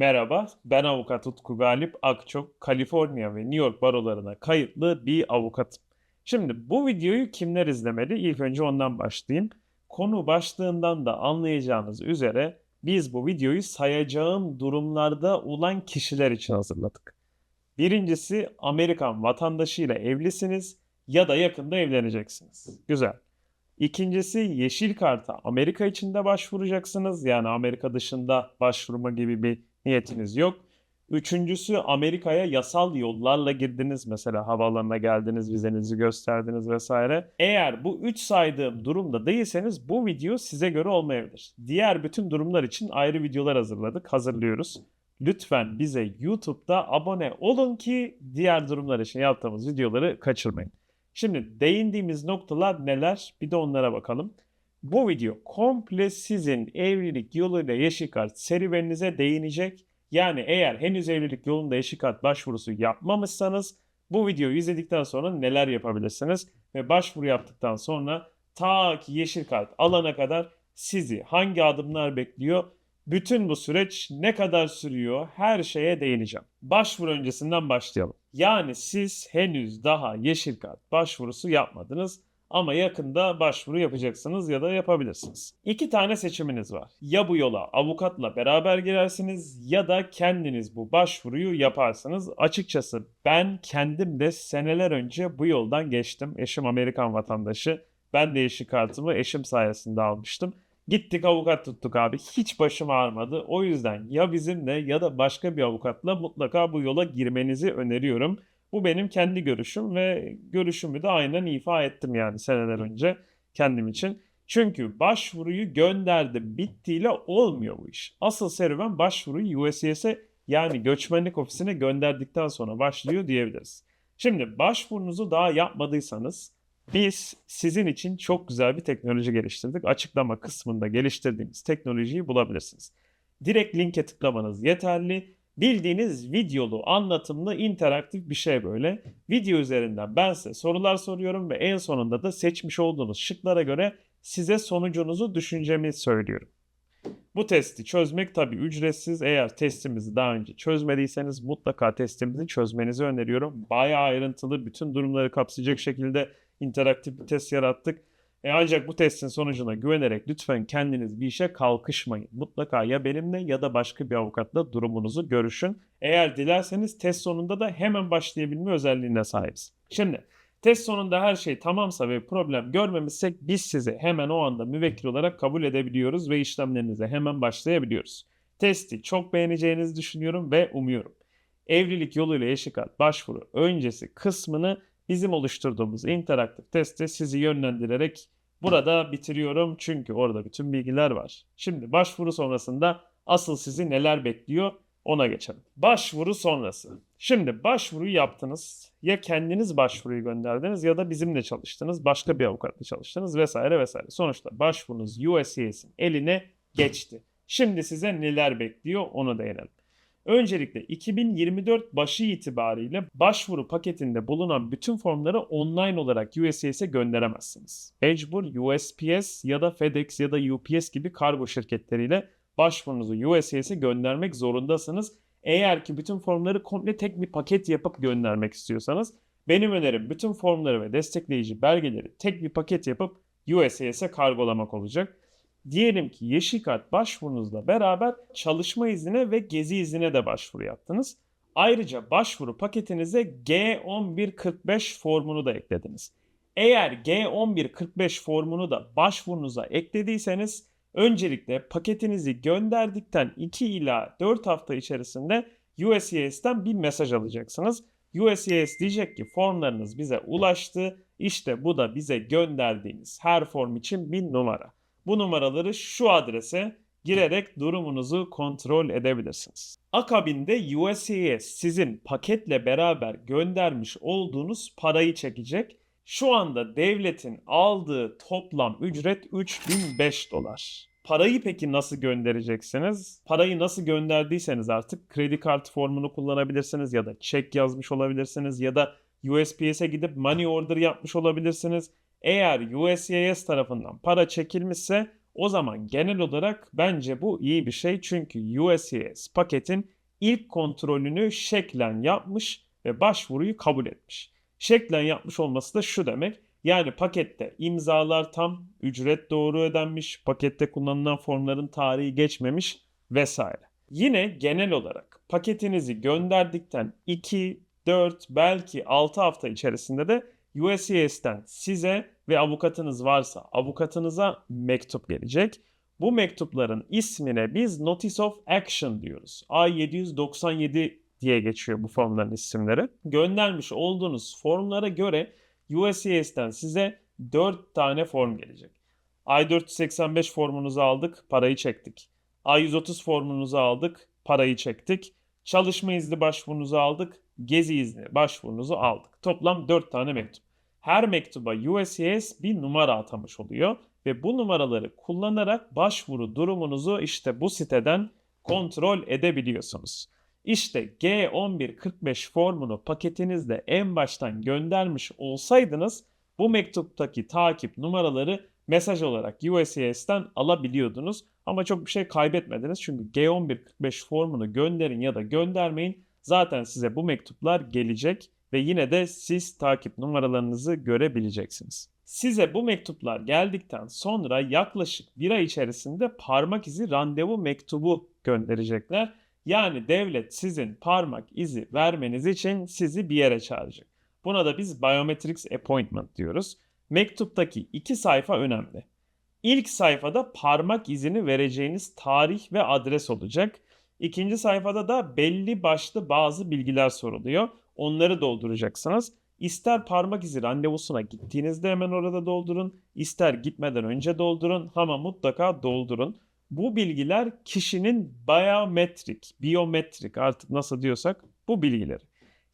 Merhaba, ben avukat Utku Galip Akçok, Kaliforniya ve New York barolarına kayıtlı bir avukatım. Şimdi bu videoyu kimler izlemeli? İlk önce ondan başlayayım. Konu başlığından da anlayacağınız üzere biz bu videoyu sayacağım durumlarda olan kişiler için hazırladık. Birincisi Amerikan vatandaşıyla evlisiniz ya da yakında evleneceksiniz. Güzel. İkincisi yeşil karta Amerika içinde başvuracaksınız. Yani Amerika dışında başvurma gibi bir niyetiniz yok. Üçüncüsü Amerika'ya yasal yollarla girdiniz. Mesela havaalanına geldiniz, vizenizi gösterdiniz vesaire. Eğer bu üç saydığım durumda değilseniz bu video size göre olmayabilir. Diğer bütün durumlar için ayrı videolar hazırladık, hazırlıyoruz. Lütfen bize YouTube'da abone olun ki diğer durumlar için yaptığımız videoları kaçırmayın. Şimdi değindiğimiz noktalar neler? Bir de onlara bakalım. Bu video komple sizin evlilik yoluyla yeşil kart serüveninize değinecek. Yani eğer henüz evlilik yolunda yeşil kart başvurusu yapmamışsanız bu videoyu izledikten sonra neler yapabilirsiniz? Ve başvuru yaptıktan sonra ta ki yeşil kart alana kadar sizi hangi adımlar bekliyor? Bütün bu süreç ne kadar sürüyor? Her şeye değineceğim. Başvuru öncesinden başlayalım. Yani siz henüz daha yeşil kart başvurusu yapmadınız ama yakında başvuru yapacaksınız ya da yapabilirsiniz. İki tane seçiminiz var. Ya bu yola avukatla beraber girersiniz ya da kendiniz bu başvuruyu yaparsınız. Açıkçası ben kendim de seneler önce bu yoldan geçtim. Eşim Amerikan vatandaşı. Ben de yeşil kartımı eşim sayesinde almıştım. Gittik avukat tuttuk abi. Hiç başım ağrımadı. O yüzden ya bizimle ya da başka bir avukatla mutlaka bu yola girmenizi öneriyorum. Bu benim kendi görüşüm ve görüşümü de aynen ifa ettim yani seneler önce kendim için. Çünkü başvuruyu gönderdim bittiğiyle olmuyor bu iş. Asıl serüven başvuruyu USCIS'e yani göçmenlik ofisine gönderdikten sonra başlıyor diyebiliriz. Şimdi başvurunuzu daha yapmadıysanız biz sizin için çok güzel bir teknoloji geliştirdik. Açıklama kısmında geliştirdiğimiz teknolojiyi bulabilirsiniz. Direkt linke tıklamanız yeterli. Bildiğiniz videolu, anlatımlı, interaktif bir şey böyle. Video üzerinden ben size sorular soruyorum ve en sonunda da seçmiş olduğunuz şıklara göre size sonucunuzu, düşüncemi söylüyorum. Bu testi çözmek tabii ücretsiz. Eğer testimizi daha önce çözmediyseniz mutlaka testimizi çözmenizi öneriyorum. Bayağı ayrıntılı, bütün durumları kapsayacak şekilde interaktif bir test yarattık. E ancak bu testin sonucuna güvenerek lütfen kendiniz bir işe kalkışmayın. Mutlaka ya benimle ya da başka bir avukatla durumunuzu görüşün. Eğer dilerseniz test sonunda da hemen başlayabilme özelliğine sahibiz. Şimdi test sonunda her şey tamamsa ve problem görmemişsek biz sizi hemen o anda müvekkil olarak kabul edebiliyoruz ve işlemlerinize hemen başlayabiliyoruz. Testi çok beğeneceğinizi düşünüyorum ve umuyorum. Evlilik yoluyla yeşil kart başvuru öncesi kısmını bizim oluşturduğumuz interaktif testi sizi yönlendirerek burada bitiriyorum. Çünkü orada bütün bilgiler var. Şimdi başvuru sonrasında asıl sizi neler bekliyor ona geçelim. Başvuru sonrası. Şimdi başvuruyu yaptınız. Ya kendiniz başvuruyu gönderdiniz ya da bizimle çalıştınız. Başka bir avukatla çalıştınız vesaire vesaire. Sonuçta başvurunuz USCIS'in eline geçti. Şimdi size neler bekliyor onu değinelim. Öncelikle 2024 başı itibariyle başvuru paketinde bulunan bütün formları online olarak USPS'e gönderemezsiniz. Mecbur USPS ya da FedEx ya da UPS gibi kargo şirketleriyle başvurunuzu USPS'e göndermek zorundasınız. Eğer ki bütün formları komple tek bir paket yapıp göndermek istiyorsanız benim önerim bütün formları ve destekleyici belgeleri tek bir paket yapıp USPS'e kargolamak olacak. Diyelim ki yeşil kart başvurunuzla beraber çalışma iznine ve gezi iznine de başvuru yaptınız. Ayrıca başvuru paketinize G1145 formunu da eklediniz. Eğer G1145 formunu da başvurunuza eklediyseniz öncelikle paketinizi gönderdikten 2 ila 4 hafta içerisinde USCIS'ten bir mesaj alacaksınız. USCIS diyecek ki formlarınız bize ulaştı. İşte bu da bize gönderdiğiniz her form için bir numara. Bu numaraları şu adrese girerek durumunuzu kontrol edebilirsiniz. Akabinde USCIS sizin paketle beraber göndermiş olduğunuz parayı çekecek. Şu anda devletin aldığı toplam ücret 3005 dolar. Parayı peki nasıl göndereceksiniz? Parayı nasıl gönderdiyseniz artık kredi kartı formunu kullanabilirsiniz ya da çek yazmış olabilirsiniz ya da USPS'e gidip money order yapmış olabilirsiniz. Eğer USCIS tarafından para çekilmişse O zaman genel olarak bence bu iyi bir şey çünkü USCIS paketin ilk kontrolünü şeklen yapmış ve başvuruyu kabul etmiş. Şeklen yapmış olması da şu demek. Yani pakette imzalar tam, ücret doğru ödenmiş, pakette kullanılan formların tarihi geçmemiş vesaire. Yine genel olarak paketinizi gönderdikten 2, 4 belki 6 hafta içerisinde de USCIS'ten size ve avukatınız varsa avukatınıza mektup gelecek. Bu mektupların ismine biz Notice of Action diyoruz. I-797 diye geçiyor bu formların isimleri. Göndermiş olduğunuz formlara göre USCIS'ten size 4 tane form gelecek. I-485 formunuzu aldık, parayı çektik. I-130 formunuzu aldık, parayı çektik. Çalışma izni başvurunuzu aldık, gezi izni başvurunuzu aldık. Toplam 4 tane mektup. Her mektuba USCIS bir numara atamış oluyor ve bu numaraları kullanarak başvuru durumunuzu işte bu siteden kontrol edebiliyorsunuz. İşte G1145 formunu paketinizde en baştan göndermiş olsaydınız bu mektuptaki takip numaraları mesaj olarak USCIS'ten alabiliyordunuz. Ama çok bir şey kaybetmediniz çünkü G1145 formunu gönderin ya da göndermeyin zaten size bu mektuplar gelecek ve yine de siz takip numaralarınızı görebileceksiniz. Size bu mektuplar geldikten sonra yaklaşık bir ay içerisinde parmak izi randevu mektubu gönderecekler. Yani devlet sizin parmak izi vermeniz için sizi bir yere çağıracak. Buna da biz biometrics appointment diyoruz. Mektuptaki iki sayfa önemli. İlk sayfada parmak izini vereceğiniz tarih ve adres olacak. İkinci sayfada da belli başlı bazı bilgiler soruluyor. Onları dolduracaksınız. İster parmak izi randevusuna gittiğinizde hemen orada doldurun, ister gitmeden önce doldurun ama mutlaka doldurun. Bu bilgiler kişinin biometrik, biyometrik artık nasıl diyorsak bu bilgileri.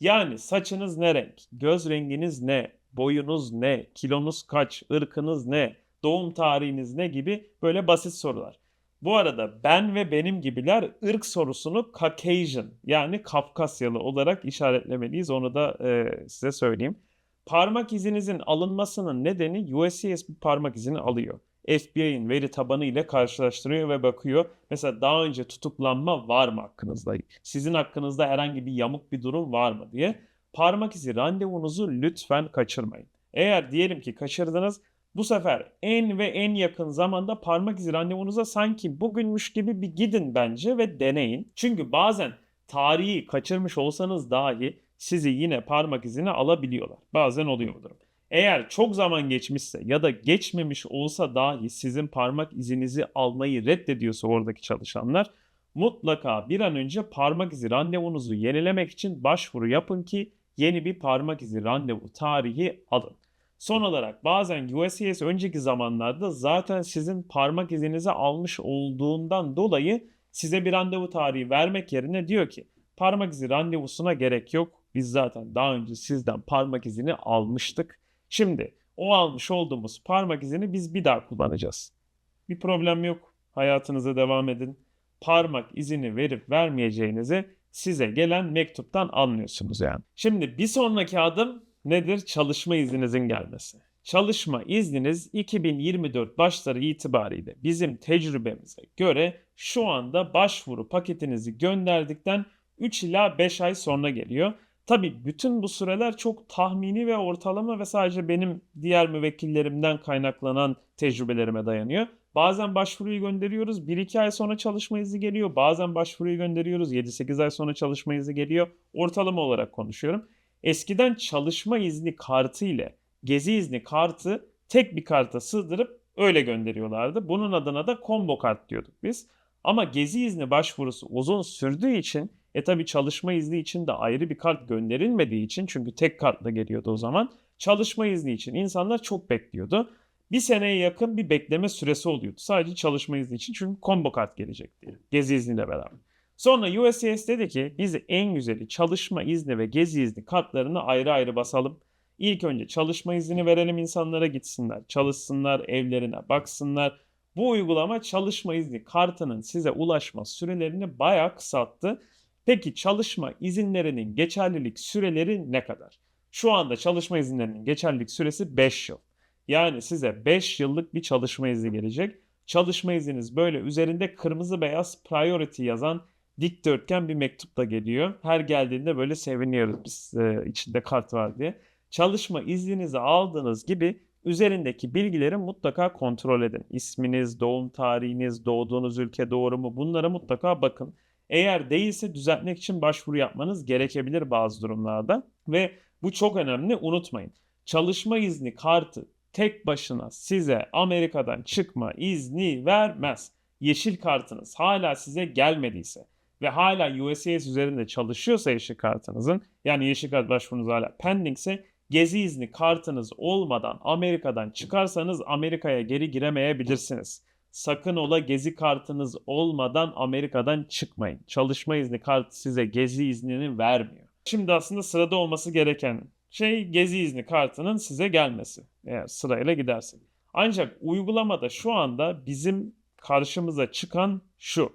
Yani saçınız ne renk, göz renginiz ne, boyunuz ne, kilonuz kaç, ırkınız ne, doğum tarihiniz ne gibi böyle basit sorular. Bu arada ben ve benim gibiler ırk sorusunu Caucasian yani Kafkasyalı olarak işaretlemeliyiz. Onu da e, size söyleyeyim. Parmak izinizin alınmasının nedeni USCIS bir parmak izini alıyor. FBI'nin veri tabanı ile karşılaştırıyor ve bakıyor. Mesela daha önce tutuklanma var mı hakkınızda? Sizin hakkınızda herhangi bir yamuk bir durum var mı diye. Parmak izi randevunuzu lütfen kaçırmayın. Eğer diyelim ki kaçırdınız bu sefer en ve en yakın zamanda parmak izi randevunuza sanki bugünmüş gibi bir gidin bence ve deneyin. Çünkü bazen tarihi kaçırmış olsanız dahi sizi yine parmak izini alabiliyorlar. Bazen oluyor bu durum. Eğer çok zaman geçmişse ya da geçmemiş olsa dahi sizin parmak izinizi almayı reddediyorsa oradaki çalışanlar mutlaka bir an önce parmak izi randevunuzu yenilemek için başvuru yapın ki yeni bir parmak izi randevu tarihi alın. Son olarak bazen USCIS önceki zamanlarda zaten sizin parmak izinizi almış olduğundan dolayı size bir randevu tarihi vermek yerine diyor ki parmak izi randevusuna gerek yok. Biz zaten daha önce sizden parmak izini almıştık. Şimdi o almış olduğumuz parmak izini biz bir daha kullanacağız. Bir problem yok. Hayatınıza devam edin. Parmak izini verip vermeyeceğinizi size gelen mektuptan anlıyorsunuz yani. Şimdi bir sonraki adım nedir? Çalışma izninizin gelmesi. Çalışma izniniz 2024 başları itibariyle bizim tecrübemize göre şu anda başvuru paketinizi gönderdikten 3 ila 5 ay sonra geliyor. Tabi bütün bu süreler çok tahmini ve ortalama ve sadece benim diğer müvekkillerimden kaynaklanan tecrübelerime dayanıyor. Bazen başvuruyu gönderiyoruz 1-2 ay sonra çalışma izni geliyor. Bazen başvuruyu gönderiyoruz 7-8 ay sonra çalışma izni geliyor. Ortalama olarak konuşuyorum. Eskiden çalışma izni kartı ile gezi izni kartı tek bir karta sığdırıp öyle gönderiyorlardı. Bunun adına da combo kart diyorduk biz. Ama gezi izni başvurusu uzun sürdüğü için e tabi çalışma izni için de ayrı bir kart gönderilmediği için çünkü tek kartla geliyordu o zaman. Çalışma izni için insanlar çok bekliyordu. Bir seneye yakın bir bekleme süresi oluyordu. Sadece çalışma izni için çünkü combo kart gelecek diye. Gezi izniyle beraber. Sonra USCIS dedi ki biz en güzeli çalışma izni ve gezi izni kartlarını ayrı ayrı basalım. İlk önce çalışma izni verelim insanlara gitsinler, çalışsınlar, evlerine baksınlar. Bu uygulama çalışma izni kartının size ulaşma sürelerini bayağı kısalttı. Peki çalışma izinlerinin geçerlilik süreleri ne kadar? Şu anda çalışma izinlerinin geçerlilik süresi 5 yıl. Yani size 5 yıllık bir çalışma izni gelecek. Çalışma izniniz böyle üzerinde kırmızı beyaz priority yazan dikdörtgen bir mektup da geliyor. Her geldiğinde böyle seviniyoruz biz e, içinde kart var diye. Çalışma izninizi aldığınız gibi üzerindeki bilgileri mutlaka kontrol edin. İsminiz, doğum tarihiniz, doğduğunuz ülke doğru mu bunlara mutlaka bakın. Eğer değilse düzeltmek için başvuru yapmanız gerekebilir bazı durumlarda ve bu çok önemli unutmayın. Çalışma izni kartı tek başına size Amerika'dan çıkma izni vermez. Yeşil kartınız hala size gelmediyse ve hala USCIS üzerinde çalışıyorsa yeşil kartınızın yani yeşil kart başvurunuz hala pendingse gezi izni kartınız olmadan Amerika'dan çıkarsanız Amerika'ya geri giremeyebilirsiniz. Sakın ola gezi kartınız olmadan Amerika'dan çıkmayın. Çalışma izni kartı size gezi iznini vermiyor. Şimdi aslında sırada olması gereken şey gezi izni kartının size gelmesi. Eğer sırayla gidersek. Ancak uygulamada şu anda bizim karşımıza çıkan şu.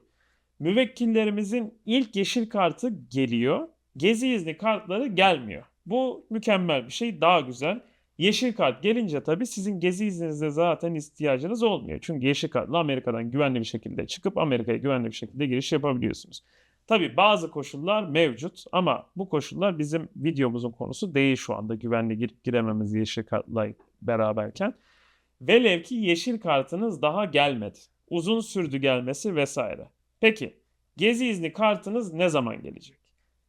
Müvekkillerimizin ilk yeşil kartı geliyor. Gezi izni kartları gelmiyor. Bu mükemmel bir şey. Daha güzel. Yeşil kart gelince tabii sizin gezi izninizde zaten ihtiyacınız olmuyor. Çünkü yeşil kartla Amerika'dan güvenli bir şekilde çıkıp Amerika'ya güvenli bir şekilde giriş yapabiliyorsunuz. Tabii bazı koşullar mevcut ama bu koşullar bizim videomuzun konusu değil şu anda güvenli girip girememiz yeşil kartla beraberken. Velev ki yeşil kartınız daha gelmedi. Uzun sürdü gelmesi vesaire. Peki gezi izni kartınız ne zaman gelecek?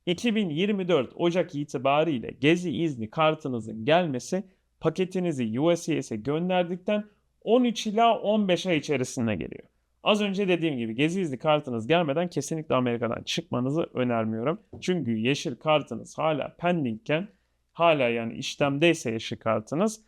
2024 Ocak itibariyle gezi izni kartınızın gelmesi paketinizi USCIS'e gönderdikten 13 ila 15 ay içerisinde geliyor. Az önce dediğim gibi gezi izni kartınız gelmeden kesinlikle Amerika'dan çıkmanızı önermiyorum. Çünkü yeşil kartınız hala pendingken hala yani işlemdeyse yeşil kartınız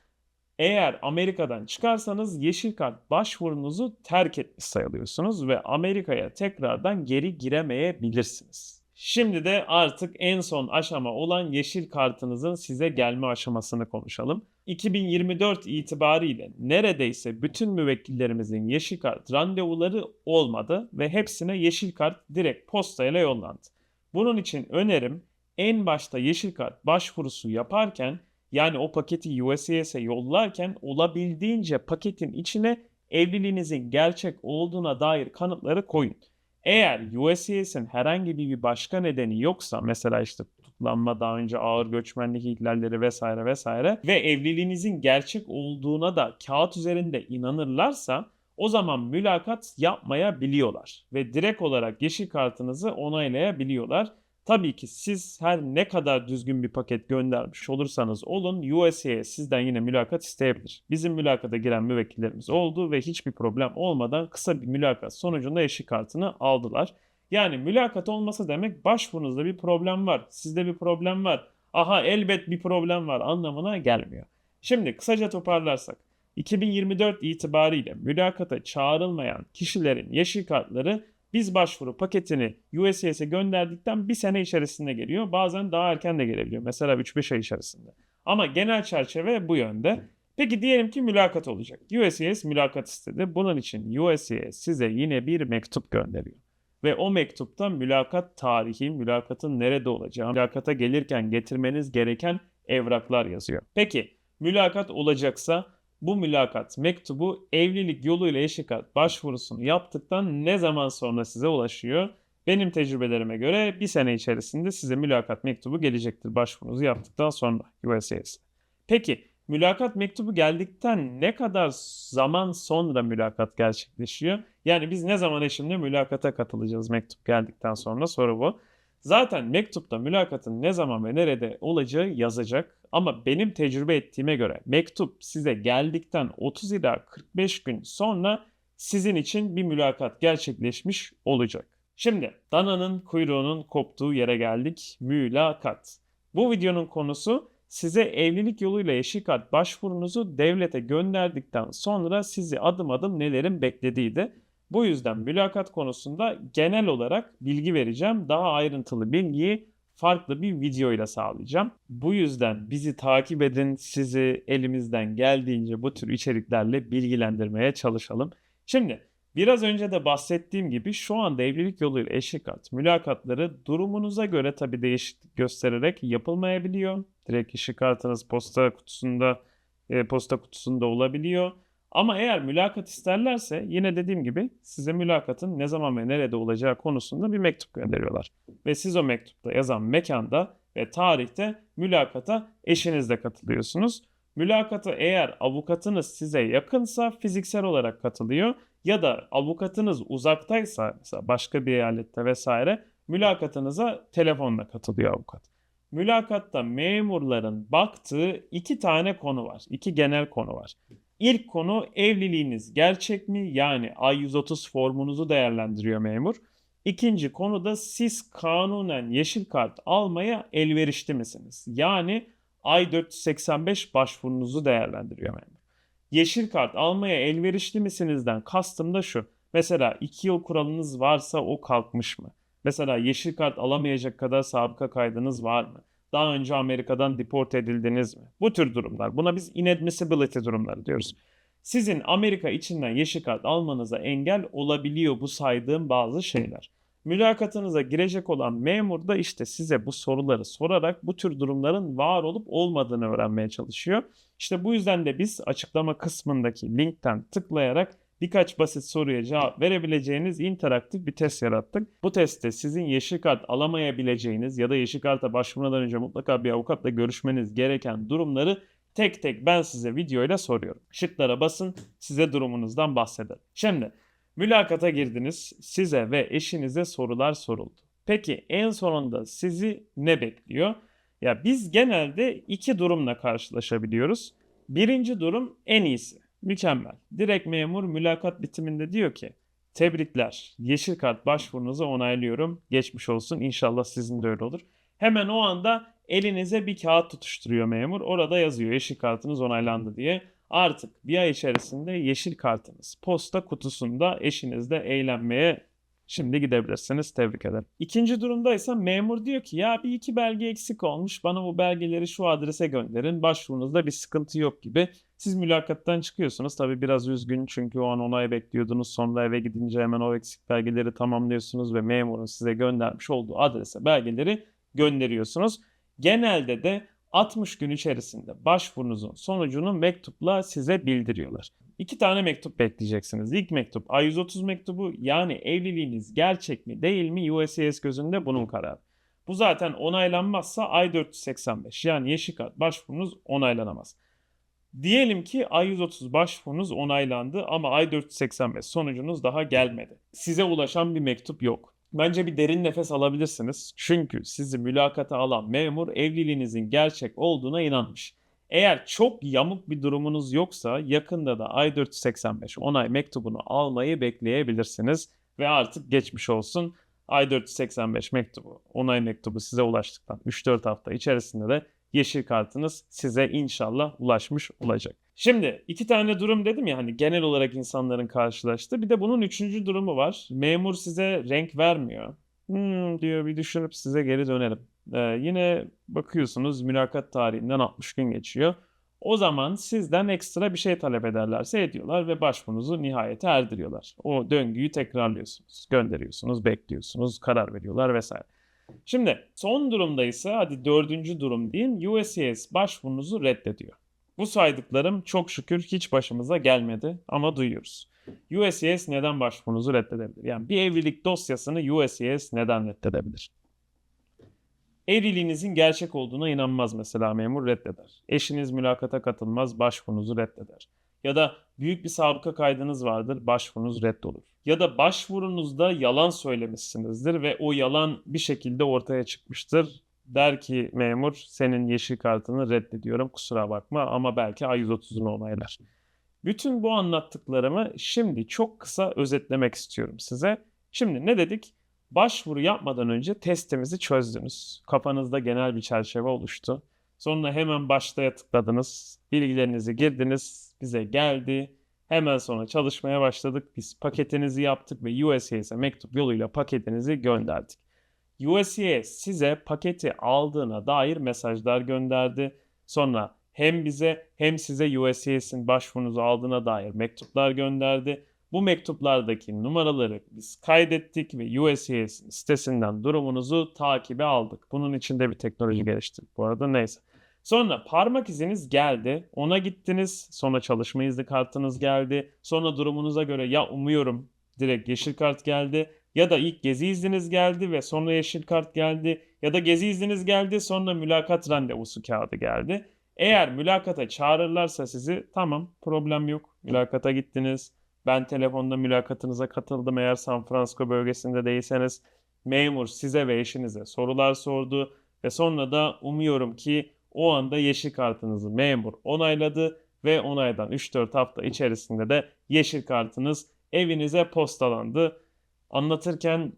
eğer Amerika'dan çıkarsanız yeşil kart başvurunuzu terk etmiş sayılıyorsunuz ve Amerika'ya tekrardan geri giremeyebilirsiniz. Şimdi de artık en son aşama olan yeşil kartınızın size gelme aşamasını konuşalım. 2024 itibariyle neredeyse bütün müvekkillerimizin yeşil kart randevuları olmadı ve hepsine yeşil kart direkt postayla yollandı. Bunun için önerim en başta yeşil kart başvurusu yaparken yani o paketi USCIS'e yollarken olabildiğince paketin içine evliliğinizin gerçek olduğuna dair kanıtları koyun. Eğer USCIS'in herhangi bir başka nedeni yoksa mesela işte tutuklanma, daha önce ağır göçmenlik ihlalleri vesaire vesaire ve evliliğinizin gerçek olduğuna da kağıt üzerinde inanırlarsa o zaman mülakat yapmayabiliyorlar ve direkt olarak yeşil kartınızı onaylayabiliyorlar. Tabii ki siz her ne kadar düzgün bir paket göndermiş olursanız olun USA'ya sizden yine mülakat isteyebilir. Bizim mülakata giren müvekkillerimiz oldu ve hiçbir problem olmadan kısa bir mülakat sonucunda yeşil kartını aldılar. Yani mülakat olması demek başvurunuzda bir problem var, sizde bir problem var. Aha elbet bir problem var anlamına gelmiyor. Şimdi kısaca toparlarsak 2024 itibariyle mülakata çağrılmayan kişilerin yeşil kartları biz başvuru paketini USCIS'e gönderdikten bir sene içerisinde geliyor. Bazen daha erken de gelebiliyor. Mesela 3-5 ay içerisinde. Ama genel çerçeve bu yönde. Peki diyelim ki mülakat olacak. USCIS mülakat istedi. Bunun için USCIS size yine bir mektup gönderiyor. Ve o mektupta mülakat tarihi, mülakatın nerede olacağı, mülakata gelirken getirmeniz gereken evraklar yazıyor. Peki mülakat olacaksa bu mülakat mektubu evlilik yoluyla eşikat başvurusunu yaptıktan ne zaman sonra size ulaşıyor? Benim tecrübelerime göre bir sene içerisinde size mülakat mektubu gelecektir başvurunuzu yaptıktan sonra USCIS. Peki mülakat mektubu geldikten ne kadar zaman sonra mülakat gerçekleşiyor? Yani biz ne zaman eşimle mülakata katılacağız mektup geldikten sonra soru bu. Zaten mektupta mülakatın ne zaman ve nerede olacağı yazacak. Ama benim tecrübe ettiğime göre mektup size geldikten 30 ila 45 gün sonra sizin için bir mülakat gerçekleşmiş olacak. Şimdi dananın kuyruğunun koptuğu yere geldik. Mülakat. Bu videonun konusu size evlilik yoluyla yeşil kart başvurunuzu devlete gönderdikten sonra sizi adım adım nelerin beklediğiydi. Bu yüzden mülakat konusunda genel olarak bilgi vereceğim. Daha ayrıntılı bilgiyi farklı bir video ile sağlayacağım. Bu yüzden bizi takip edin. Sizi elimizden geldiğince bu tür içeriklerle bilgilendirmeye çalışalım. Şimdi biraz önce de bahsettiğim gibi şu anda evlilik yoluyla eşlik at mülakatları durumunuza göre tabi değişiklik göstererek yapılmayabiliyor. Direkt eşlik kartınız posta kutusunda e, posta kutusunda olabiliyor. Ama eğer mülakat isterlerse yine dediğim gibi size mülakatın ne zaman ve nerede olacağı konusunda bir mektup gönderiyorlar. Ve siz o mektupta yazan mekanda ve tarihte mülakata eşinizle katılıyorsunuz. Mülakata eğer avukatınız size yakınsa fiziksel olarak katılıyor ya da avukatınız uzaktaysa mesela başka bir eyalette vesaire mülakatınıza telefonla katılıyor avukat. Mülakatta memurların baktığı iki tane konu var. iki genel konu var. İlk konu evliliğiniz gerçek mi? Yani I-130 formunuzu değerlendiriyor memur. İkinci konu da siz kanunen yeşil kart almaya elverişli misiniz? Yani I-485 başvurunuzu değerlendiriyor memur. Yeşil kart almaya elverişli misinizden kastım da şu. Mesela 2 yıl kuralınız varsa o kalkmış mı? Mesela yeşil kart alamayacak kadar sabıka kaydınız var mı? Daha önce Amerika'dan deport edildiniz mi? Bu tür durumlar. Buna biz inadmissibility durumları diyoruz. Sizin Amerika içinden yeşil kart almanıza engel olabiliyor bu saydığım bazı şeyler. Mülakatınıza girecek olan memur da işte size bu soruları sorarak bu tür durumların var olup olmadığını öğrenmeye çalışıyor. İşte bu yüzden de biz açıklama kısmındaki linkten tıklayarak birkaç basit soruya cevap verebileceğiniz interaktif bir test yarattık. Bu testte sizin yeşil kart alamayabileceğiniz ya da yeşil karta başvurmadan önce mutlaka bir avukatla görüşmeniz gereken durumları tek tek ben size videoyla soruyorum. Şıklara basın size durumunuzdan bahsederim. Şimdi mülakata girdiniz size ve eşinize sorular soruldu. Peki en sonunda sizi ne bekliyor? Ya biz genelde iki durumla karşılaşabiliyoruz. Birinci durum en iyisi. Mükemmel. Direkt memur mülakat bitiminde diyor ki tebrikler yeşil kart başvurunuzu onaylıyorum. Geçmiş olsun İnşallah sizin de öyle olur. Hemen o anda elinize bir kağıt tutuşturuyor memur. Orada yazıyor yeşil kartınız onaylandı diye. Artık bir ay içerisinde yeşil kartınız posta kutusunda eşinizle eğlenmeye Şimdi gidebilirsiniz. Tebrik ederim. İkinci durumda ise memur diyor ki ya bir iki belge eksik olmuş. Bana bu belgeleri şu adrese gönderin. Başvurunuzda bir sıkıntı yok gibi. Siz mülakattan çıkıyorsunuz. Tabii biraz üzgün çünkü o an onay bekliyordunuz. Sonra eve gidince hemen o eksik belgeleri tamamlıyorsunuz ve memurun size göndermiş olduğu adrese belgeleri gönderiyorsunuz. Genelde de 60 gün içerisinde başvurunuzun sonucunu mektupla size bildiriyorlar. İki tane mektup bekleyeceksiniz. İlk mektup I-130 mektubu yani evliliğiniz gerçek mi değil mi USCIS gözünde bunun kararı. Bu zaten onaylanmazsa I-485 yani yeşil kart başvurunuz onaylanamaz. Diyelim ki I-130 başvurunuz onaylandı ama I-485 sonucunuz daha gelmedi. Size ulaşan bir mektup yok. Bence bir derin nefes alabilirsiniz. Çünkü sizi mülakata alan memur evliliğinizin gerçek olduğuna inanmış. Eğer çok yamuk bir durumunuz yoksa yakında da I-485 onay mektubunu almayı bekleyebilirsiniz. Ve artık geçmiş olsun I-485 mektubu, onay mektubu size ulaştıktan 3-4 hafta içerisinde de yeşil kartınız size inşallah ulaşmış olacak. Şimdi iki tane durum dedim ya hani genel olarak insanların karşılaştığı. Bir de bunun üçüncü durumu var. Memur size renk vermiyor. Hmm, diyor bir düşünüp size geri dönelim. Ee, yine bakıyorsunuz mülakat tarihinden 60 gün geçiyor. O zaman sizden ekstra bir şey talep ederlerse ediyorlar ve başvurunuzu nihayete erdiriyorlar. O döngüyü tekrarlıyorsunuz, gönderiyorsunuz, bekliyorsunuz, karar veriyorlar vesaire. Şimdi son durumda ise hadi dördüncü durum diyeyim USCIS başvurunuzu reddediyor. Bu saydıklarım çok şükür hiç başımıza gelmedi ama duyuyoruz. USCIS neden başvurunuzu reddedebilir? Yani bir evlilik dosyasını USCIS neden reddedebilir? Evliliğinizin gerçek olduğuna inanmaz mesela memur reddeder. Eşiniz mülakata katılmaz, başvurunuzu reddeder. Ya da büyük bir sabıka kaydınız vardır, başvurunuz reddolur. Ya da başvurunuzda yalan söylemişsinizdir ve o yalan bir şekilde ortaya çıkmıştır. Der ki memur senin yeşil kartını reddediyorum kusura bakma ama belki A130'unu onaylar. Bütün bu anlattıklarımı şimdi çok kısa özetlemek istiyorum size. Şimdi ne dedik? Başvuru yapmadan önce testimizi çözdünüz. Kafanızda genel bir çerçeve oluştu. Sonra hemen başlaya tıkladınız. Bilgilerinizi girdiniz. Bize geldi. Hemen sonra çalışmaya başladık. Biz paketinizi yaptık ve USCIS'e mektup yoluyla paketinizi gönderdik. USCIS size paketi aldığına dair mesajlar gönderdi. Sonra hem bize hem size USCIS'in başvurunuzu aldığına dair mektuplar gönderdi. Bu mektuplardaki numaraları biz kaydettik ve USCIS sitesinden durumunuzu takibe aldık. Bunun içinde bir teknoloji geliştirdik bu arada neyse. Sonra parmak iziniz geldi. Ona gittiniz. Sonra çalışma izni kartınız geldi. Sonra durumunuza göre ya umuyorum direkt yeşil kart geldi. Ya da ilk gezi izniniz geldi ve sonra yeşil kart geldi. Ya da gezi izniniz geldi sonra mülakat randevusu kağıdı geldi. Eğer mülakata çağırırlarsa sizi tamam problem yok. Mülakata gittiniz. Ben telefonda mülakatınıza katıldım eğer San Francisco bölgesinde değilseniz. Memur size ve eşinize sorular sordu ve sonra da umuyorum ki o anda yeşil kartınızı memur onayladı ve onaydan 3-4 hafta içerisinde de yeşil kartınız evinize postalandı. Anlatırken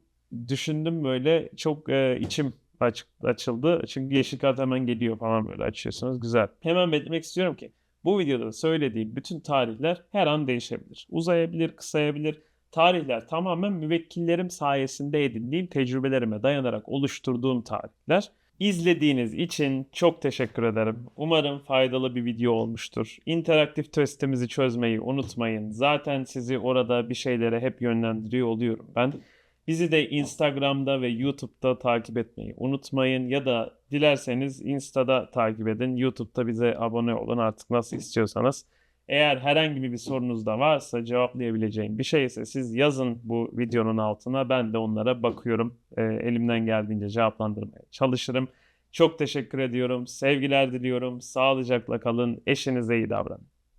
düşündüm böyle çok e, içim aç, açıldı. Çünkü yeşil kart hemen geliyor falan böyle açıyorsunuz. Güzel. Hemen belirtmek istiyorum ki bu videoda söylediğim bütün tarihler her an değişebilir. Uzayabilir, kısayabilir. Tarihler tamamen müvekkillerim sayesinde edindiğim tecrübelerime dayanarak oluşturduğum tarihler. İzlediğiniz için çok teşekkür ederim. Umarım faydalı bir video olmuştur. İnteraktif testimizi çözmeyi unutmayın. Zaten sizi orada bir şeylere hep yönlendiriyor oluyorum ben. Bizi de Instagram'da ve YouTube'da takip etmeyi unutmayın. Ya da dilerseniz Insta'da takip edin. YouTube'da bize abone olun artık nasıl istiyorsanız. Eğer herhangi bir sorunuz da varsa cevaplayabileceğim bir şeyse siz yazın bu videonun altına. Ben de onlara bakıyorum. Ee, elimden geldiğince cevaplandırmaya çalışırım. Çok teşekkür ediyorum. Sevgiler diliyorum. Sağlıcakla kalın. Eşinize iyi davranın.